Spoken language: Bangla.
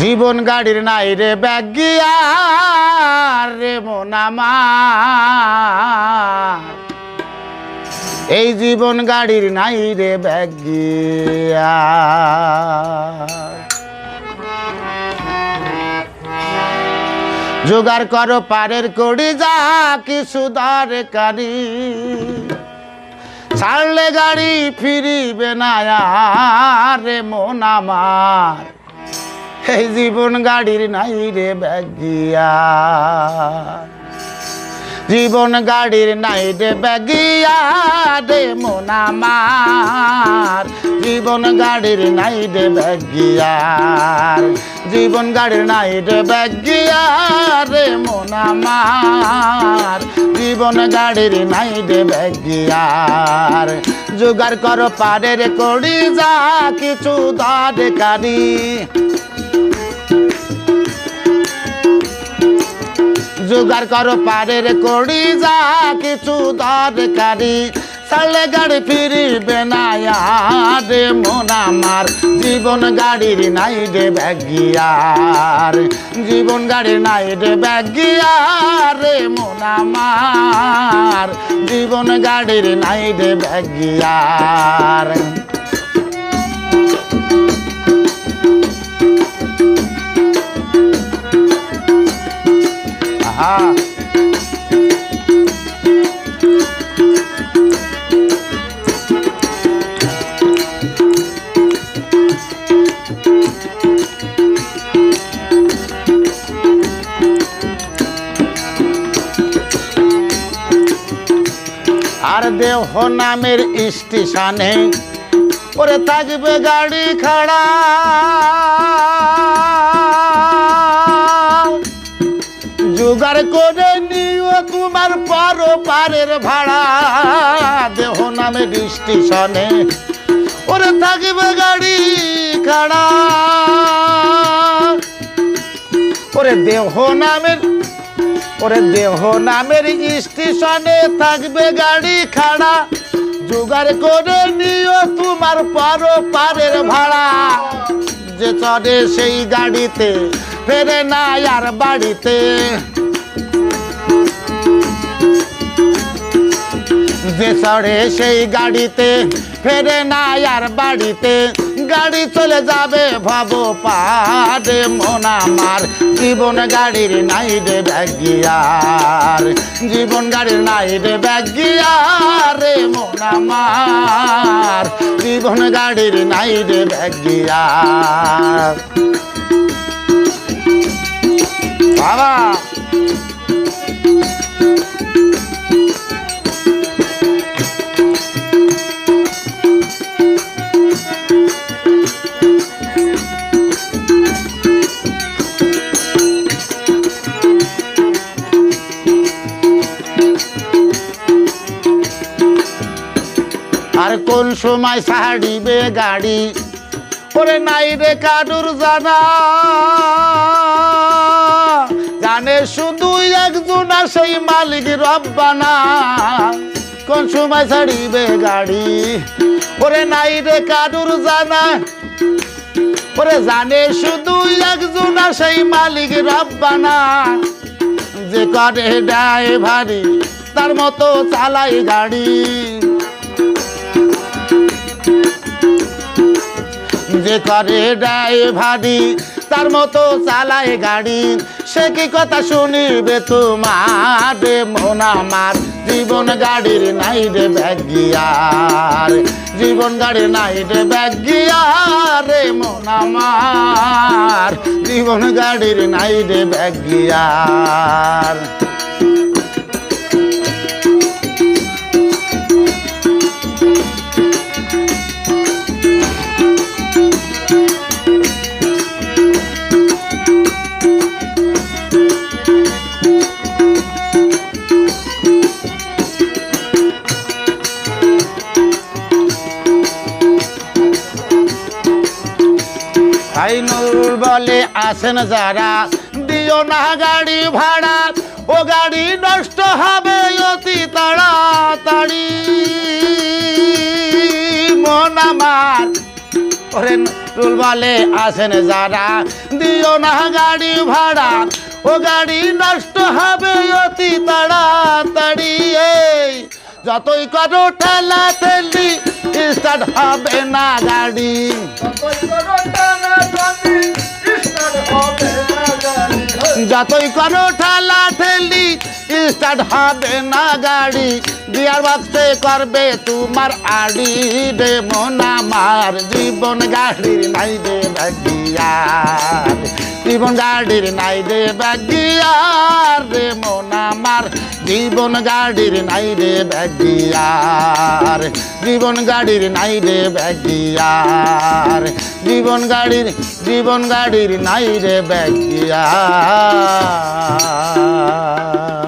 জীবন গাড়ির নাই রে ব্যাগিয়া, রে এই জীবন গাড়ির নাই রে ব্যাগিয়া। জোগাড় করো পারের কড়ি, যা কিছু দরকারি। ছাড়লে গাড়ি ফিরিবে না, রে মন এই জীবন গাড়ির নাই রে ব্যাগিয়া। জীবন গাড়ির নাই রে ব্যাগিয়া রে মন আমার। জীবন গাড়ির নাই রে ব্যাগিয়ার। জীবন গাড়ির নাই রে ব্যাগিয়া রে মন আমার। জীবন গাড়ির নাই রে ব্যাগিয়ার। জোগাড় কর রে করি যা কিছু দরকারি জোগাড় করো পারের করি যা কিছু দরকারি সালে গাড়ি ফিরিবে না রে মন জীবন গাড়ির নাই রে ব্যাগিয়ার জীবন গাড়ির নাই রে ব্যাগিয়ার রে মন আমার জীবন গাড়ির নাই রে ব্যাগিয়ার আর দেহ নামের স্টেশনে। ওরে থাকবে গাড়ি খাড়া। জোগাড় করে নিও তোমার পারো পারের ভাড়া। দেহ নামের স্টেশনে। ওরে থাকবে গাড়ি খাড়া। ওরে দেহ নামের ওরে দেহ নামের স্টেশনে থাকবে গাড়ি খাড়া। জোগাড় করে নিও তোমার পারো পারের ভাড়া। যে চড়ে সেই গাড়িতে, ফেরে না আর বাড়িতে। যে চড়ে সেই গাড়িতে, ফেরে না আর বাড়িতে। গাড়ি চলে যাবে, ভাব পারে মন আমার। জীবন গাড়ির নাই রে ব্যাগিয়ার। জীবন গাড়ির নাই রে ব্যাগিয়ার রে মন আমার। জীবন গাড়ির নাই রে ব্যাগিয়ার। বাবা! কোন সময় ছাড়িবে গাড়ি? ওরে নাই রে কাডুর জানা। জানে শুধু একজন সেই মালিক রব্বানা। কোন সময় ছাড়িবে গাড়ি? ওরে নাই রে কাডুর জানা। ওরে জানে শুধু একজন সেই মালিক রব্বানা। যে করে ড্রাইভারি, তার মতো চালাই গাড়ি। যে করে ড্রাইভারি তার মতো চালায় গাড়ি। সে কি কথা শুনিবে তোমার রে মন আমার? জীবন গাড়ির নাই রে ব্যাগিয়ার। জীবন গাড়ির নাই রে ব্যাগিয়ার রে মন আমার। জীবন গাড়ির নাই রে ব্যাগিয়ার। বলে আসেন যারা, দিও না গাড়ি ভাড়া, ও গাড়ি নষ্ট হবে অতি তাড়াতাড়ি। মন আমার, ওরে টুল বলে আসেন যারা, দিও না গাড়ি ভাড়া, ও গাড়ি নষ্ট হবে অতি তাড়াতাড়ি। যতই করো ঠেলা ঠেলি স্টার্ট হবে না গাড়ি। যতই করো ঠেলা ঠেলি স্টার্ট হবে না গাড়ি। গিয়ার বক্সে করবে তোমার আড়ি। রে মন আমার জীবন গাড়ির নাই রে বাগিয়ার জীবন গাড়ির নাই রে বাগিয়ার রে মন আমার। জীবন গাড়ির নাই রে বাগিয়ার জীবন গাড়ির নাই রে বাগিয়ার জীবন গাড়ির জীবন গাড়ির নাই রে বাগিয়ার